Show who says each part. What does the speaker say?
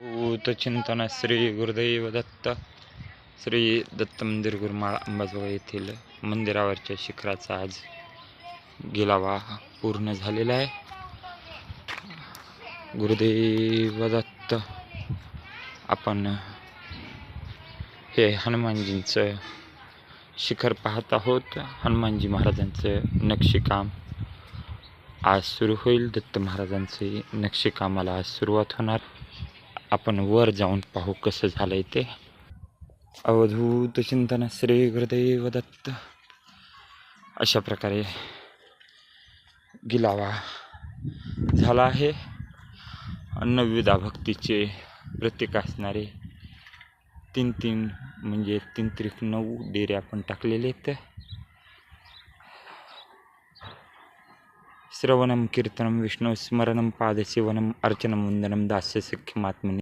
Speaker 1: चिंतन श्री गुरुदैव दत्त श्री दत्त मंदिर गुरुमाळ अंबाजोगाई येथील मंदिरावरच्या शिखराचा आज गिलावा पूर्ण झालेला आहे. गुरुदैव दत्त आपण हे हनुमानजींचं शिखर पाहत आहोत. हनुमानजी महाराजांचं नक्षीकाम आज सुरू होईल. दत्त महाराजांचे नक्षीकामाला आज सुरुवात होणार. आपण वर जाऊन पाहू कसं झालंय ते. अवधूत चिंतन श्री गुरुदेव दत्त. अशा प्रकारे गिलावा झाला आहे. नवविधा भक्तीचे प्रतीक असणारे तीन तीन म्हणजे तीन त्रिक नऊ डेरे आपण टाकलेले आहेत. श्रवणं कीर्तनं विष्णुस्मरणं स्मरणम अर्चनं वन्दनं वंदनम दास्य सख्यमात्मने